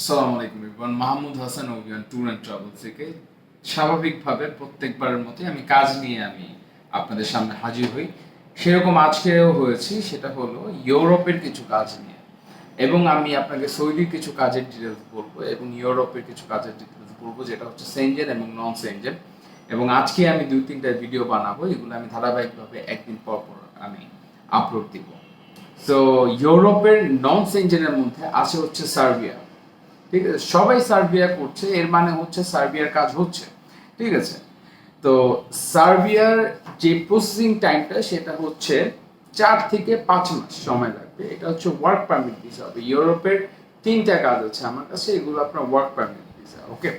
আসসালামু আলাইকুম Ibn Mahmud Hasan, Abhiyan tour and travel থেকে স্বাভাবিকভাবে প্রত্যেকবারের মতোই আমি কাজ নিয়ে আমি আপনাদের সামনে হাজির হই। সেরকম আজকেও হয়েছি, সেটা হলো ইউরোপের কিছু কাজ নিয়ে। এবং আমি আপনাকে সৌদির কিছু কাজের ডিটেলস বলব এবং ইউরোপের কিছু কাজের ডিটেলস বলব, যেটা হচ্ছে সেঞ্জেন এবং নন সেঞ্জেন এবং আজকে আমি দুই তিনটা ভিডিও বানাবো, এগুলো আমি ধারাবাহিকভাবে একদিন পর পর আমি আপলোড দিব। সো ইউরোপের নন সেঞ্জেনের মধ্যে আছে হচ্ছে সার্বিয়া। ঠিক আছে? সবাই সার্বিয়া করছে, এর মানে হচ্ছে সার্বিয়ার কাজ হচ্ছে। ঠিক আছে? তো সার্বিয়ার যে প্রসেসিং টাইমটা সেটা হচ্ছে চার থেকে পাঁচ মাস সময় লাগবে। এটা হচ্ছে ওয়ার্ক পারমিট ভিসা হবে ইউরোপের তিনটা কাজ আছে আমার কাছে, এগুলো আপনার work permit visa okay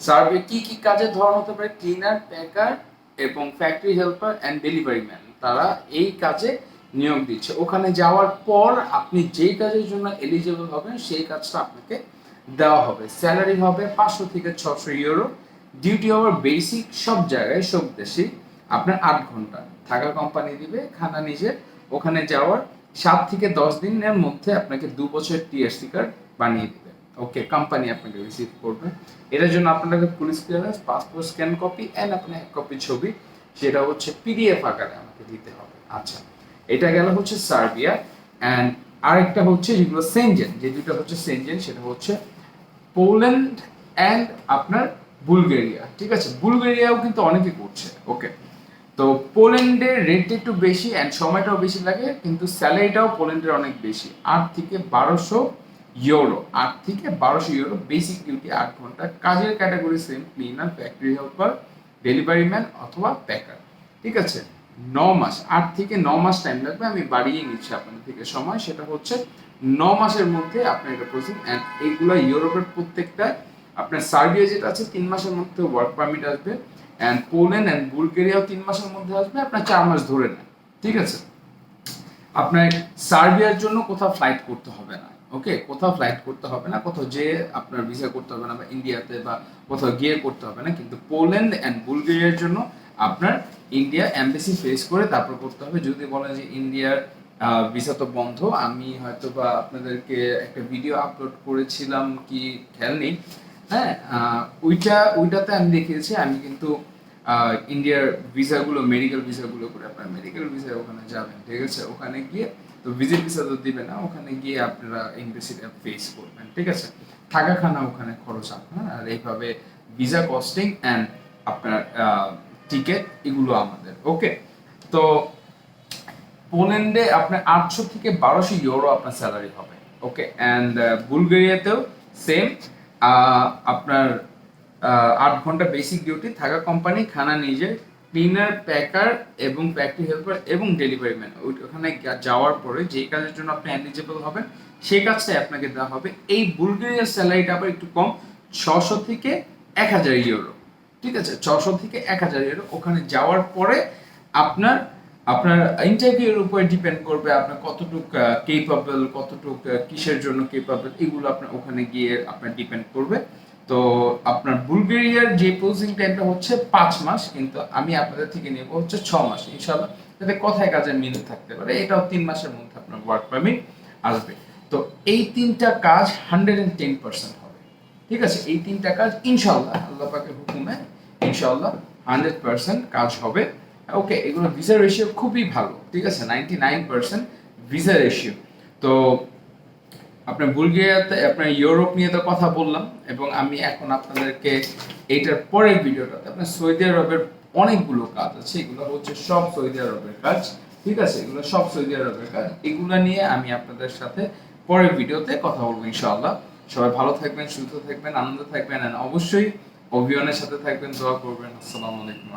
survey কি কি কাজের ধরন হতে পারে? ক্লিনার প্যাকার এবং factory helper and delivery man তারা এই কাজে নিয়োগ দিচ্ছে। ওখানে যাওয়ার পর আপনি যেই কাজের জন্য এলিজিবল হবেন, সেই কাজটা আপনাকে দেওয়া হবে। স্যালারি হবে পাঁচশো থেকে ছশো ইউরো ডিউটি আওয়ার বেসিক সব জায়গায় সব দেশেই আপনার আট ঘণ্টা থাকা কোম্পানি দিবে, খানা নিজে। ওখানে যাওয়ার সাত থেকে দশ দিনের মধ্যে আপনাকে দু বছর টিএসসি কার্ড বানিয়ে দিবে। ওকে কোম্পানি আপনাকে রিসিভ করবে। এটার জন্য আপনাকে police clearance passport scan copy and আপনার এক কপি ছবি, সেটা হচ্ছে পিডিএফ আকারে আমাকে দিতে হবে। আচ্ছা। এটা গেল হচ্ছে সার্বিয়া অ্যান্ড আরেকটা হচ্ছে যেগুলো সেনজেন, যে দুটো হচ্ছে সেনজেন, সেটা হচ্ছে পোল্যান্ড অ্যান্ড আপনার বুলগেরিয়া, ঠিক আছে? বুলগেরিয়াও কিন্তু অনেকে করছে ওকে তো পোল্যান্ডের রেট একটু বেশি অ্যান্ড সময়টাও বেশি লাগে, কিন্তু স্যালারিটাও পোল্যান্ডের অনেক বেশি। আট থেকে বারোশো ইউরো আট থেকে বারোশো ইউরো বেসিক ডিউটি আট ঘণ্টা, কাজের category same cleaner factory helper delivery man অথবা প্যাকার ঠিক আছে? ন মাস। আট থেকে ন মাস টাইম লাগবে, আমি বাড়িয়ে নিচ্ছি আপনাদের থেকে। সময় সেটা হচ্ছে ন মাসের মধ্যে আপনার এটা প্রসেস অ্যান্ড এইগুলো ইউরোপের প্রত্যেকটা, আপনার সার্বিয়া যেটা আছে, তিন মাসের মধ্যে ওয়ার্ক পারমিট আসবে। অ্যান্ড পোল্যান্ড অ্যান্ড বুলগেরিয়াও তিন মাসের মধ্যে আসবে, আপনার চার মাস ধরে নেন। ঠিক আছে? আপনার সার্বিয়ার জন্য কোথাও ফ্লাইট করতে হবে না। ওকে কোথাও ফ্লাইট করতে হবে না। কোথাও যে আপনার ভিসা করতে হবে না, বা ইন্ডিয়াতে বা কোথাও গিয়ে করতে হবে না। কিন্তু পোল্যান্ড অ্যান্ড বুলগেরিয়ার জন্য আপনার ইন্ডিয়া এমবেসি ফেস করে তারপর করতে হবে। যদি বলেন যে ইন্ডিয়ার ভিসা তো বন্ধ, আমি হয়তো বা আপনাদেরকে একটা ভিডিও আপলোড করেছিলাম কি খেয়াল নেই। হ্যাঁ ওইটা, ওইটাতে আমি দেখিয়েছি। আমি কিন্তু ইন্ডিয়ার ভিসাগুলো মেডিকেল ভিসাগুলো করে আপনার মেডিকেল ভিসায় ওখানে যাবেন, ঠিক আছে? ওখানে গিয়ে, তো ভিজিট ভিসা তো দিবে না, ওখানে গিয়ে আপনারা এমবেসিটা ফেস করবেন, ঠিক আছে? থাকা খানা ওখানে খরচ আপনার আর এইভাবে ভিসা কস্টিং অ্যান্ড আপনার টিকিট এগুলো আমাদের ওকে তো পোল্যান্ডে আপনার আটশো থেকে বারোশো ইউরো আপনার স্যালারি হবে ওকে অ্যান্ড বুলগেরিয়াতেও সেম আপনার আট ঘণ্টা বেসিক ডিউটি থাকা কোম্পানি খানা নিজে ক্লিনার প্যাকার এবং ফ্যাক্টরি হেল্পার এবং ডেলিভারি ম্যান ওখানে যাওয়ার পরে যে কাজের জন্য আপনি এলিজিবল হবেন, সেই কাজটাই আপনাকে দেওয়া হবে। এই বুলগেরিয়ার স্যালারিটা আবার একটু কম, ছশো থেকে এক হাজার ইউরো ঠিক আছে, ছশো থেকে এক হাজার ইউরো ওখানে যাওয়ার পরে আপনার আপনার ইন্টারভিউর উপরে ডিপেন্ড করবে আপনার কতটুক কেপাবল কতটুক কিসের জন্য কেপাবল এগুলো আপনার ওখানে গিয়ে আপনার ডিপেন্ড করবে। তো আপনার বুলগেরিয়ার যে প্রসেসিং টাইমটা হচ্ছে পাঁচ মাস, কিন্তু আমি আপনাদের থেকে নেব হচ্ছে ছ মাস ইনশাল্লাহ যাতে কথায় কাজে মিল থাকতে পারে, এটাও তিন মাসের মধ্যে আপনার ওয়ার্ক পারমিট আসবে। তো এই তিনটা কাজ হান্ড্রেড অ্যান্ড টেন পার্সেন্ট ঠিক আছে, এই তিনটা কাজ ইনশাল্লাহ আল্লাহ পাকের হুকুমে ইনশাল্লাহ হান্ড্রেড পার্সেন্ট কাজ হবে। ওকে, এগুলো ভিসা রেশিও খুবই ভালো, ঠিক আছে, ninety nine percent visa ratio তো আপনার বুলগেরিয়াতে, আপনার ইউরোপ নিয়ে তো কথা বললাম, এবং আমি এখন আপনাদেরকে এইটার পরের ভিডিওটাতে, আপনার সৌদি আরবের অনেকগুলো কাজ আছে, এগুলো হচ্ছে সব সৌদি আরবের কাজ, ঠিক আছে, এগুলো সব সৌদি আরবের কাজ, এগুলো নিয়ে আমি আপনাদের সাথে পরের ভিডিওতে কথা বলব ইনশাআল্লাহ। সবাই ভালো থাকবেন, সুস্থ থাকবেন, আনন্দ থাকবেন অবশ্যই অভিয়ানের সাথে থাকবেন, দোয়া করবেন। আসসালামু আলাইকুম।